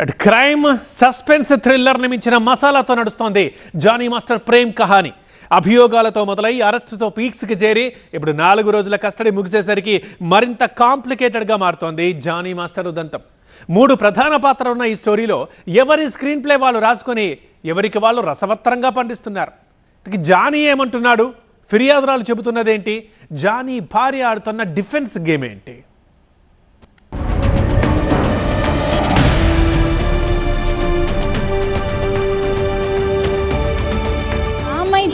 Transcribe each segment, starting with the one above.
At crime suspense థ్రిల్లర్ని మించిన మసాలాతో నడుస్తోంది జానీ మాస్టర్ ప్రేమ్ కహాని. అభియోగాలతో మొదలై అరెస్టుతో పీక్స్కి చేరి ఇప్పుడు నాలుగు రోజుల కస్టడీ ముగిసేసరికి మరింత కాంప్లికేటెడ్గా మారుతోంది జానీ మాస్టర్ ఉదంతం. మూడు ప్రధాన పాత్ర ఉన్న ఈ స్టోరీలో ఎవరి స్క్రీన్ ప్లే వాళ్ళు రాసుకొని ఎవరికి వాళ్ళు రసవత్తరంగా పండిస్తున్నారు. జానీ ఏమంటున్నాడు? ఫిర్యాదురాలు చెబుతున్నదేంటి? జానీ భార్య ఆడుతున్న డిఫెన్స్ గేమ్ ఏంటి?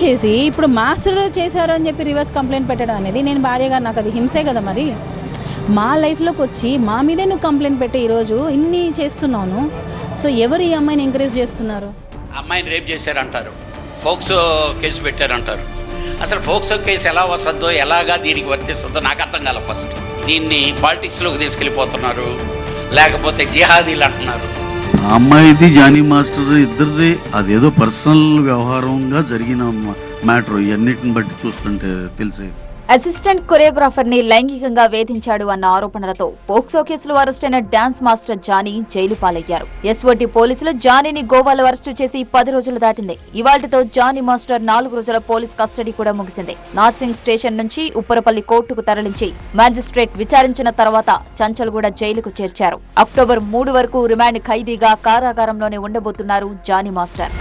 చేసి ఇప్పుడు మాస్టర్ చేశారు అని చెప్పి రివర్స్ కంప్లైంట్ పెట్టడం అనేది నేను భార్యగా నాకు అది హింసే కదా మరి. మా లైఫ్లోకి వచ్చి మా మీదే నువ్వు కంప్లైంట్ పెట్టి ఈరోజు ఇన్ని చేస్తున్నాను సో ఎవరు ఈ అమ్మాయిని ఎంకరేజ్ చేస్తున్నారు? అమ్మాయిని రేప్ చేశారంటారు. ఫోక్సో కేసు పెట్టారంటారు. అసలు ఫోక్సో కేసు ఎలా వస్తుందో ఎలాగా దీనికి వర్తిస్తుందో నాకు అర్థం కాల ఫస్ట్ దీన్ని పాలిటిక్స్లోకి తీసుకెళ్ళిపోతున్నారు. లేకపోతే జిహాదీలు అంటున్నారు. ఆ అమ్మాయిది జానీ మాస్టర్ ఇద్దరిది అదేదో పర్సనల్ వ్యవహారంగా జరిగిన మ్యాటర్ ఇవన్నిటిని బట్టి చూస్తుంటే తెలిసేది. అసిస్టెంట్ కొరియోగ్రాఫర్ని లైంగికంగా వేధించాడు అన్న ఆరోపణలతో పోక్సో కేసులో అరెస్టైన డాన్స్ మాస్టర్ జానీ జైలు పాలయ్యారు. ఎస్ఓటి పోలీసులు జానీని గోవాలో అరెస్టు చేసి పది రోజులు దాటింది. ఇవాళ్టితో జానీ మాస్టర్ నాలుగు రోజుల పోలీస్ కస్టడీ కూడా ముగిసింది. నార్సింగ్ స్టేషన్ నుంచి ఉప్పరపల్లి కోర్టుకు తరలించి మ్యాజిస్ట్రేట్ విచారించిన తర్వాత చంచల్గూడ జైలుకు చేర్చారు. అక్టోబర్ మూడు వరకు రిమాండ్ ఖైదీగా కారాగారంలోనే ఉండబోతున్నారు జానీ మాస్టర్.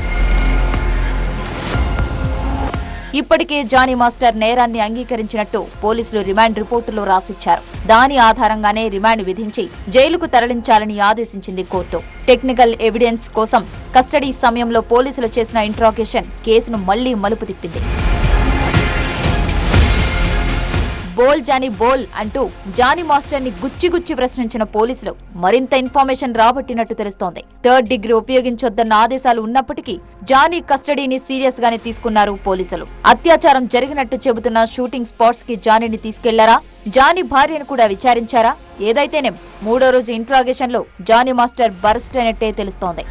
ఇప్పటికే జానీ మాస్టర్ నేరాన్ని అంగీకరించినట్టు పోలీసులు రిమాండ్ రిపోర్టులో రాసిచ్చారు. దాని ఆధారంగానే రిమాండ్ విధించి జైలుకు తరలించాలని ఆదేశించింది కోర్టు. టెక్నికల్ ఎవిడెన్స్ కోసం కస్టడీ సమయంలో పోలీసులు చేసిన ఇంట్రాగేషన్ కేసును మళ్ళీ మలుపు తిప్పింది. బోల్ జానీ బోల్ అంటూ జానీ మాస్టర్ని గుచ్చి గుచ్చి ప్రశ్నించిన పోలీసులు మరింత ఇన్ఫర్మేషన్ రాబట్టినట్టు తెలుస్తోంది. థర్డ్ డిగ్రీ ఉపయోగించొద్దన్న ఆదేశాలు ఉన్నప్పటికీ జానీ కస్టడీని సీరియస్ గానే తీసుకున్నారు పోలీసులు. అత్యాచారం జరిగినట్టు చెబుతున్న షూటింగ్ స్పాట్స్కి జానీని తీసుకెళ్ళారా? జానీ భార్యను కూడా విచారించారా? ఏదైతేనే మూడో రోజు ఇంట్రాగేషన్లో జానీ మాస్టర్ బరస్ట్ అయినట్టే తెలుస్తోంది.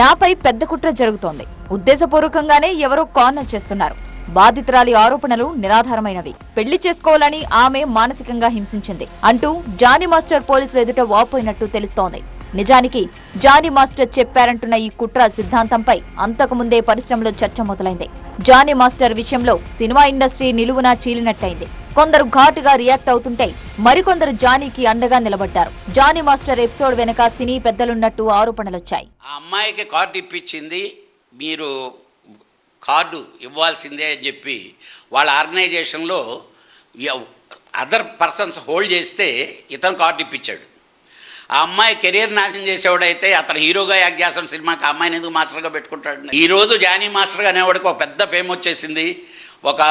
నాపై పెద్ద కుట్ర జరుగుతోంది. ఉద్దేశపూర్వకంగానే ఎవరో కార్నర్ చేస్తున్నారు. బాధితురాలి ఆరోపణలు నిరాధారమైనవి. పెళ్ళి చేసుకోవాలని ఆమె మానసికంగా హింసించింది. అంటూ జానీ మాస్టర్ పోలీసులు ఎదుట వాపోయినట్టు తెలుస్తోంది. నిజానికి జానీ మాస్టర్ చెప్పారంటున్న ఈ కుట్ర సిద్ధాంతంపై అంతకుముందే పరిశ్రమలో చర్చ మొదలైంది. జానీ మాస్టర్ విషయంలో సినిమా ఇండస్ట్రీ నిలువునా చీలినట్టయింది. కొందరు ఘాటుగా రియాక్ట్ అవుతుంటే మరికొందరు జానీకి అండగా నిలబడ్డారు. జానీ మాస్టర్ ఎపిసోడ్ వెనక సినీ పెద్దలున్నట్టు ఆరోపణలొచ్చాయి. ఆ అమ్మాయికి కార్డు ఇప్పించింది. మీరు కార్డు ఇవ్వాల్సిందే అని చెప్పి వాళ్ళ ఆర్గనైజేషన్లో అదర్ పర్సన్స్ హోల్డ్ చేస్తే ఇతను కార్డు ఇప్పించాడు. ఆ అమ్మాయి కెరీర్ నాశనం చేసేవాడైతే అతను హీరోగా యాక్ట్ సినిమాకి ఆ అమ్మాయిని ఎందుకు మాస్టర్గా పెట్టుకుంటాడు? ఈరోజు జానీ మాస్టర్గా అనేవాడికి ఒక పెద్ద ఫేమ్ వచ్చేసింది. ఒక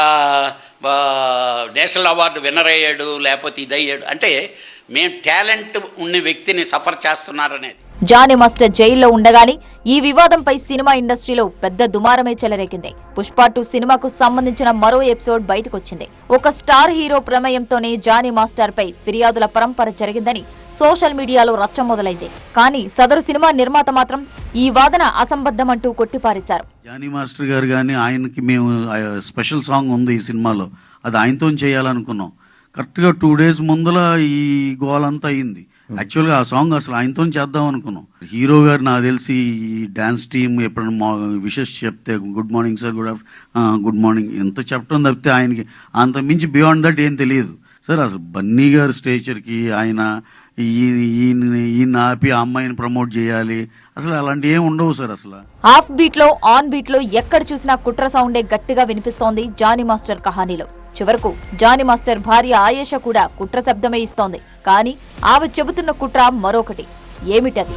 నేషనల్ అవార్డు విన్నర్ అయ్యాడు లేకపోతే ఇది అయ్యాడు అంటే మేము టాలెంట్ ఉన్న వ్యక్తిని సఫర్ చేస్తున్నారనేది. జానీ మాస్టర్ జైల్లో ఉండగానే ఈ వివాదంపై సినిమా ఇండస్ట్రీలో పెద్ద దుమారమే చెలరేగింది. పుష్ప టూ సినిమాకు సంబంధించిన మరో ఎపిసోడ్ బయటకొచ్చింది. ఒక స్టార్ హీరో ప్రమేయంతోనే జానీ మాస్టర్ పై ఫిర్యాదుల పరంపర జరిగిందని సోషల్ మీడియాలో రచ్చ మొదలైంది. కానీ సదరు సినిమా నిర్మాత మాత్రం ఈ వాదన అసంబద్ధమంటూ కొట్టిపారేశారు. జానీ మాస్టర్ గారు కానీ ఆయనకి మేము స్పెషల్ సాంగ్ ఉంది ఈ సినిమాలో. అది ఆయనతో చేయాలనుకున్నాం. కరెక్ట్గా టూ డేస్ ముందల ఈ గోలంతా అయింది. Hmm. యాక్చువల్గా ఆ సాంగ్ అసలు ఆయనతో చేద్దాం అనుకున్నాం. హీరో గారు నాకు తెలిసి ఈ డ్యాన్స్ టీమ్ ఎప్పుడైనా విషెస్ చెప్తే good morning sir good good morning ఎంత చెప్పడం తప్పితే ఆయనకి అంత మించి బియాండ్ దట్ ఏం తెలియదు. సార్ అసలు బన్నీ గారి స్టేచర్కి ఆయన ఈయన ఈయన ఈయన ఆపి ఆ అమ్మాయిని ప్రమోట్ చేయాలి. అసలు అలాంటి ఏం ఉండవు సార్ అసలు. ఆఫ్ బీట్లో ఆన్ బీట్లో ఎక్కడ చూసినా కుట్ర సౌండే గట్టిగా వినిపిస్తోంది జానీ మాస్టర్ కహానీలో. చివరకు జానీ మాస్టర్ భార్య ఆయేష కూడా కుట్ర శబ్దమే ఇస్తోంది. కానీ ఆమె చెబుతున్న కుట్ర మరొకటి. ఏమిటది?